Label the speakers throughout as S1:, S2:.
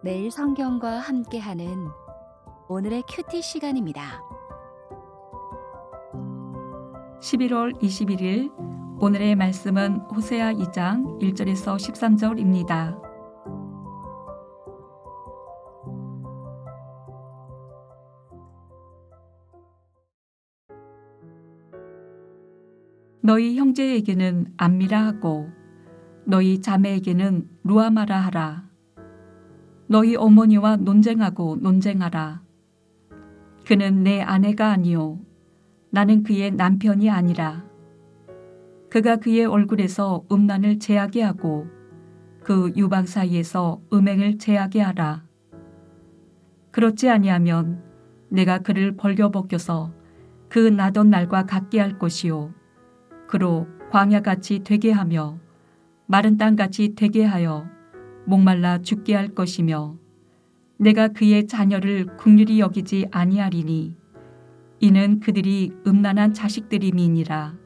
S1: 매일 성경과 함께하는 오늘의 큐티 시간입니다.
S2: 11월 21일 오늘의 말씀은 호세아 2장 1절에서 13절입니다. 너희 형제에게는 안미라 하고 너희 자매에게는 루아마라 하라. 너희 어머니와 논쟁하고 논쟁하라. 그는 내 아내가 아니요 나는 그의 남편이 아니라 그가 그의 얼굴에서 음란을 제하게 하고 그 유방 사이에서 음행을 제하게 하라. 그렇지 아니하면 내가 그를 벌겨벗겨서 그 나던 날과 같게 할 것이요 그로 광야같이 되게 하며 마른 땅같이 되게 하여 목말라 죽게 할 것이며 내가 그의 자녀를 국률이 여기지 아니하리니 이는 그들이 음란한 자식들임이니라.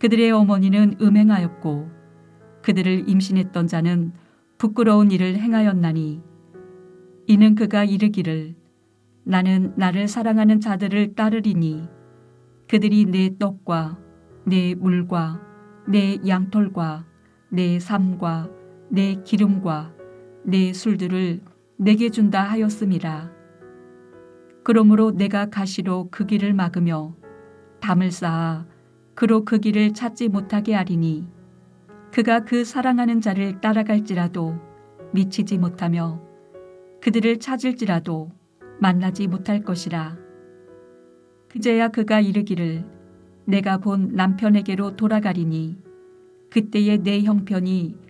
S2: 그들의 어머니는 음행하였고 그들을 임신했던 자는 부끄러운 일을 행하였나니 이는 그가 이르기를 나는 나를 사랑하는 자들을 따르리니 그들이 내 떡과 내 물과 내 양털과 내 삶과 내 기름과 내 술들을 내게 준다 하였음이라. 그러므로 내가 가시로 그 길을 막으며 담을 쌓아 그로 그 길을 찾지 못하게 하리니 그가 그 사랑하는 자를 따라갈지라도 미치지 못하며 그들을 찾을지라도 만나지 못할 것이라. 그제야 그가 이르기를 내가 본 남편에게로 돌아가리니 그때의 내 형편이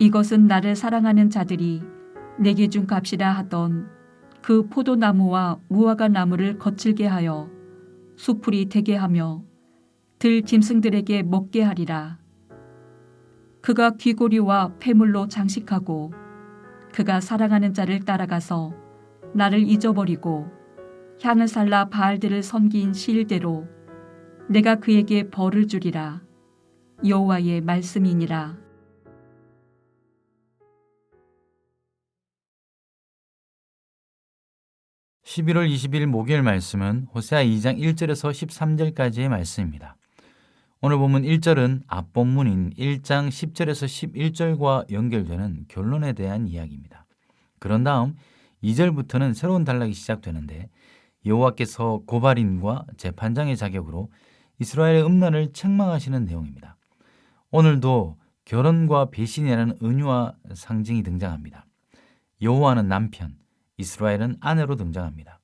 S2: 이것은 나를 사랑하는 자들이 내게 준 값이라 하던 그 포도나무와 무화과 나무를 거칠게 하여 수풀이 되게 하며 들 짐승들에게 먹게 하리라. 그가 귀고리와 폐물로 장식하고 그가 사랑하는 자를 따라가서 나를 잊어버리고 향을 살라 바알들을 섬긴 시일대로 내가 그에게 벌을 주리라. 여호와의 말씀이니라.
S3: (11월 20일) 목요일 말씀은 호세아 2장 1절에서 13절까지의 말씀입니다. 오늘 본문 1절은 앞본문인 1장 10절에서 11절과 연결되는 결론에 대한 이야기입니다. 그런 다음 2절부터는 새로운 단락이 시작되는데 여호와께서 고발인과 재판장의 자격으로 이스라엘의 음란을 책망하시는 내용입니다. 오늘도 결혼과 배신이라는 은유와 상징이 등장합니다. 여호와는 남편, 이스라엘은 아내로 등장합니다.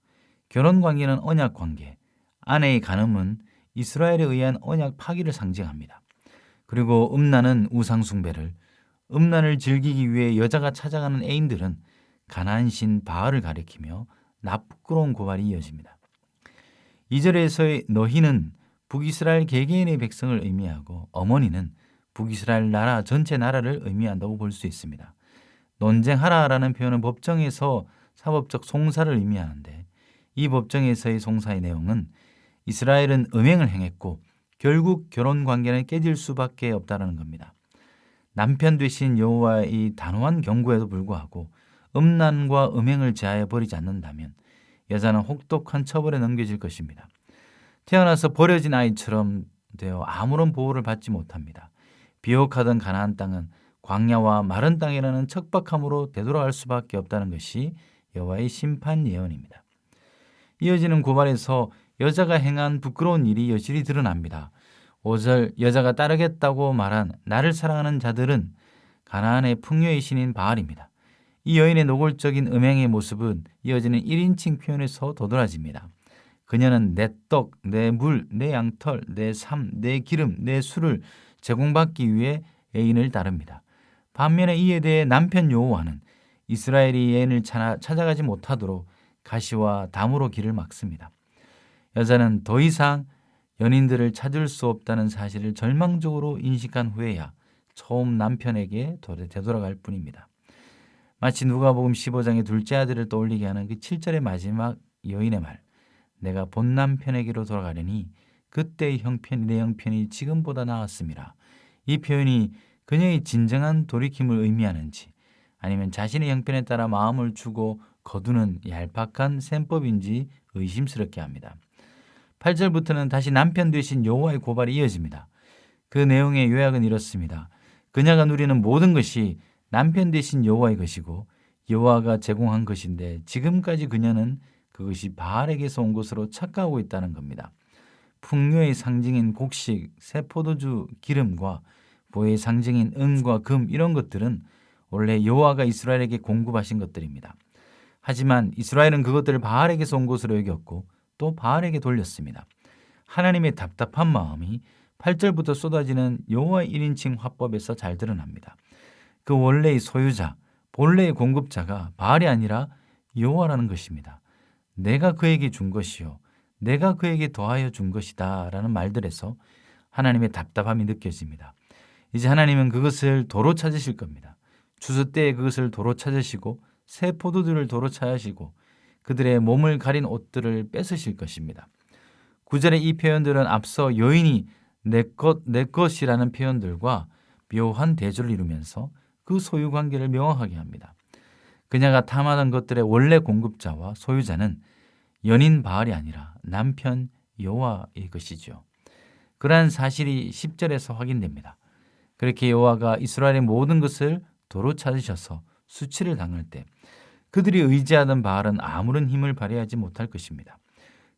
S3: 결혼 관계는 언약 관계, 아내의 간음은 이스라엘에 의한 언약 파기를 상징합니다. 그리고 음란은 우상 숭배를, 음란을 즐기기 위해 여자가 찾아가는 애인들은 가나안 신 바알을 가리키며 나쁘끄러운 고발이 이어집니다. 2절에서의 너희는 북이스라엘 개개인의 백성을 의미하고 어머니는 북이스라엘 나라 전체 나라를 의미한다고 볼 수 있습니다. 논쟁하라라는 표현은 법정에서 사법적 송사를 의미하는데 이 법정에서의 송사의 내용은 이스라엘은 음행을 행했고 결국 결혼 관계는 깨질 수밖에 없다는 겁니다. 남편 되신 여호와의 단호한 경고에도 불구하고 음란과 음행을 제하여 버리지 않는다면 여자는 혹독한 처벌에 넘겨질 것입니다. 태어나서 버려진 아이처럼 되어 아무런 보호를 받지 못합니다. 비옥하던 가나안 땅은 광야와 마른 땅이라는 척박함으로 되돌아갈 수밖에 없다는 것이 여호와의 심판 예언입니다. 이어지는 고발에서 여자가 행한 부끄러운 일이 여실히 드러납니다. 5절 여자가 따르겠다고 말한 나를 사랑하는 자들은 가나안의 풍요의 신인 바알입니다. 이 여인의 노골적인 음행의 모습은 이어지는 1인칭 표현에서 도드라집니다. 그녀는 내 떡, 내 물, 내 양털, 내 삶, 내 기름, 내 술을 제공받기 위해 애인을 따릅니다. 반면에 이에 대해 남편 여호와는 이스라엘이 찾아- 찾아가지 못하도록 가시와 담으로 길을 막습니다. 여자는 더 이상 연인들을 찾을 수 없다는 사실을 절망적으로 인식한 후에야 처음 남편에게 돌- 되돌아갈 뿐입니다. 마치 누가복음 15장의 둘째 아들을 떠올리게 하는 그 7절의 마지막 여인의 말 내가 본 남편에게로 돌아가려니 그때의 형편이 내 형편이 지금보다 나았습니다. 이 표현이 그녀의 진정한 돌이킴을 의미하는지 아니면 자신의 형편에 따라 마음을 주고 거두는 얄팍한 셈법인지 의심스럽게 합니다. 8절부터는 다시 남편 되신 여호와의 고발이 이어집니다. 그 내용의 요약은 이렇습니다. 그녀가 누리는 모든 것이 남편 되신 여호와의 것이고 여호와가 제공한 것인데 지금까지 그녀는 그것이 바알에게서 온 것으로 착각하고 있다는 겁니다. 풍요의 상징인 곡식, 새 포도주, 기름과 보의 상징인 은과 금 이런 것들은 원래 여호와가 이스라엘에게 공급하신 것들입니다. 하지만 이스라엘은 그것들을 바알에게서 온 것으로 여겼고 또 바알에게 돌렸습니다. 하나님의 답답한 마음이 8절부터 쏟아지는 여호와의 1인칭 화법에서 잘 드러납니다. 그 원래의 소유자, 본래의 공급자가 바알이 아니라 여호와라는 것입니다. 내가 그에게 준 것이요 내가 그에게 더하여 준 것이다라는 말들에서 하나님의 답답함이 느껴집니다. 이제 하나님은 그것을 도로 찾으실 겁니다. 추수 때에 그것을 도로 찾으시고 새 포도들을 도로 찾으시고 그들의 몸을 가린 옷들을 뺏으실 것입니다. 구절의 이 표현들은 앞서 여인이 내 것, 내 것이라는 표현들과 묘한 대조를 이루면서 그 소유 관계를 명확하게 합니다. 그녀가 탐하던 것들의 원래 공급자와 소유자는 연인 바알이 아니라 남편 여호와의 것이죠. 그러한 사실이 10절에서 확인됩니다. 그렇게 여호와가 이스라엘의 모든 것을 도로 찾으셔서 수치를 당할 때 그들이 의지하던 바알은 아무런 힘을 발휘하지 못할 것입니다.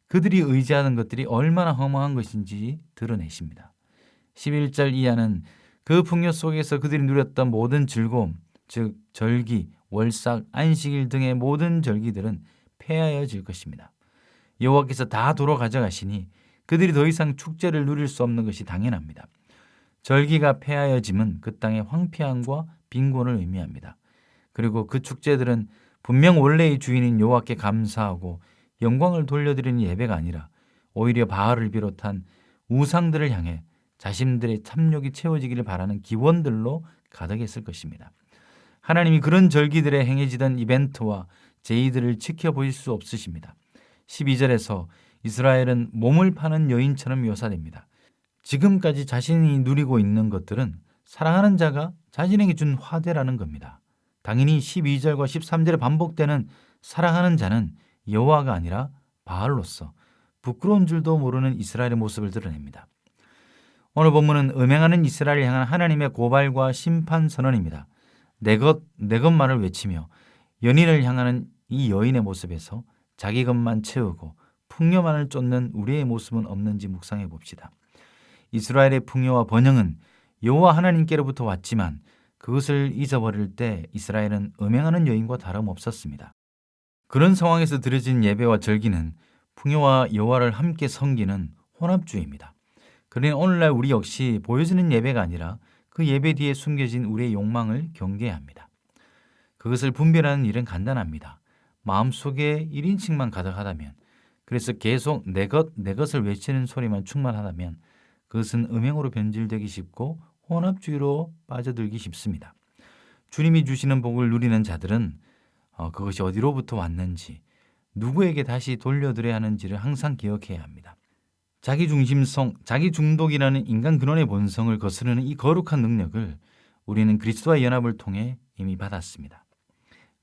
S3: 그들이 의지하는 것들이 얼마나 허무한 것인지 드러내십니다. 11절 이하는 그 풍요 속에서 그들이 누렸던 모든 즐거움, 즉 절기, 월삭, 안식일 등의 모든 절기들은 폐하여질 것입니다. 여호와께서 다 도로 가져가시니 그들이 더 이상 축제를 누릴 수 없는 것이 당연합니다. 절기가 폐하여짐은 그 땅의 황폐함과 빈곤을 의미합니다. 그리고 그 축제들은 분명 원래의 주인인 여호와께 감사하고 영광을 돌려드리는 예배가 아니라 오히려 바알을 비롯한 우상들을 향해 자신들의 탐욕이 채워지기를 바라는 기원들로 가득했을 것입니다. 하나님이 그런 절기들에 행해지던 이벤트와 제의들을 지켜보실 수 없으십니다. 12절에서 이스라엘은 몸을 파는 여인처럼 묘사됩니다. 지금까지 자신이 누리고 있는 것들은 사랑하는 자가 자신에게 준 화대라는 겁니다. 당연히 12절과 13절에 반복되는 사랑하는 자는 여호와가 아니라 바알로서 부끄러운 줄도 모르는 이스라엘의 모습을 드러냅니다. 오늘 본문은 음행하는 이스라엘을 향한 하나님의 고발과 심판 선언입니다. 내 것, 내 것만을 외치며 연인을 향하는 이 여인의 모습에서 자기 것만 채우고 풍요만을 쫓는 우리의 모습은 없는지 묵상해 봅시다. 이스라엘의 풍요와 번영은 여호와 하나님께로부터 왔지만 그것을 잊어버릴 때 이스라엘은 음행하는 여인과 다름없었습니다. 그런 상황에서 드려진 예배와 절기는 풍요와 여호와를 함께 섬기는 혼합주의입니다. 그러니 오늘날 우리 역시 보여지는 예배가 아니라 그 예배 뒤에 숨겨진 우리의 욕망을 경계해야 합니다. 그것을 분별하는 일은 간단합니다. 마음속에 1인칭만 가득하다면 그래서 계속 내 것, 내 것을 외치는 소리만 충만하다면 그것은 음행으로 변질되기 쉽고 혼합주의로 빠져들기 쉽습니다. 주님이 주시는 복을 누리는 자들은 어, 그것이 어디로부터 왔는지 누구에게 다시 돌려드려야 하는지를 항상 기억해야 합니다. 자기 중심성, 자기 중독이라는 인간 근원의 본성을 거스르는 이 거룩한 능력을 우리는 그리스도와의 연합을 통해 이미 받았습니다.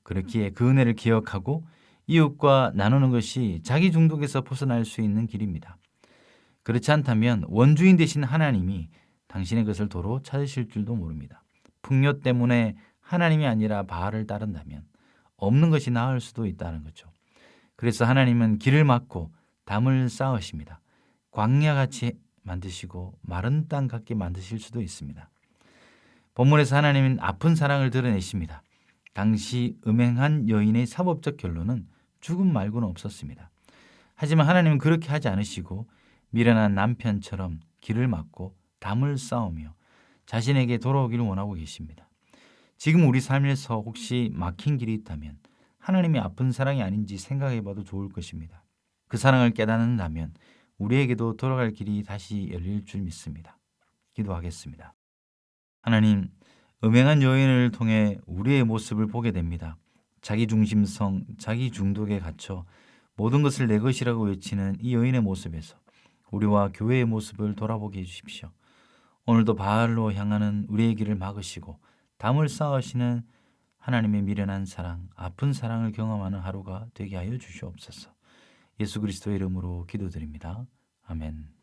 S3: 그렇기에 그 은혜를 기억하고 이웃과 나누는 것이 자기 중독에서 벗어날 수 있는 길입니다. 그렇지 않다면 원주인 되신 하나님이 당신의 것을 도로 찾으실 줄도 모릅니다. 풍요 때문에 하나님이 아니라 바알을 따른다면 없는 것이 나을 수도 있다는 거죠. 그래서 하나님은 길을 막고 담을 쌓으십니다. 광야같이 만드시고 마른 땅 같게 만드실 수도 있습니다. 본문에서 하나님은 아픈 사랑을 드러내십니다. 당시 음행한 여인의 사법적 결론은 죽음 말고는 없었습니다. 하지만 하나님은 그렇게 하지 않으시고 미련한 남편처럼 길을 막고 담을 쌓으며 자신에게 돌아오기를 원하고 계십니다. 지금 우리 삶에서 혹시 막힌 길이 있다면 하나님의 아픈 사랑이 아닌지 생각해 봐도 좋을 것입니다. 그 사랑을 깨닫는다면 우리에게도 돌아갈 길이 다시 열릴 줄 믿습니다. 기도하겠습니다. 하나님, 음행한 여인을 통해 우리의 모습을 보게 됩니다. 자기 중심성, 자기 중독에 갇혀 모든 것을 내 것이라고 외치는 이 여인의 모습에서 우리와 교회의 모습을 돌아보게 해주십시오. 오늘도 바알로 향하는 우리의 길을 막으시고 담을 쌓으시는 하나님의 미련한 사랑, 아픈 사랑을 경험하는 하루가 되게 하여 주시옵소서. 예수 그리스도의 이름으로 기도드립니다. 아멘.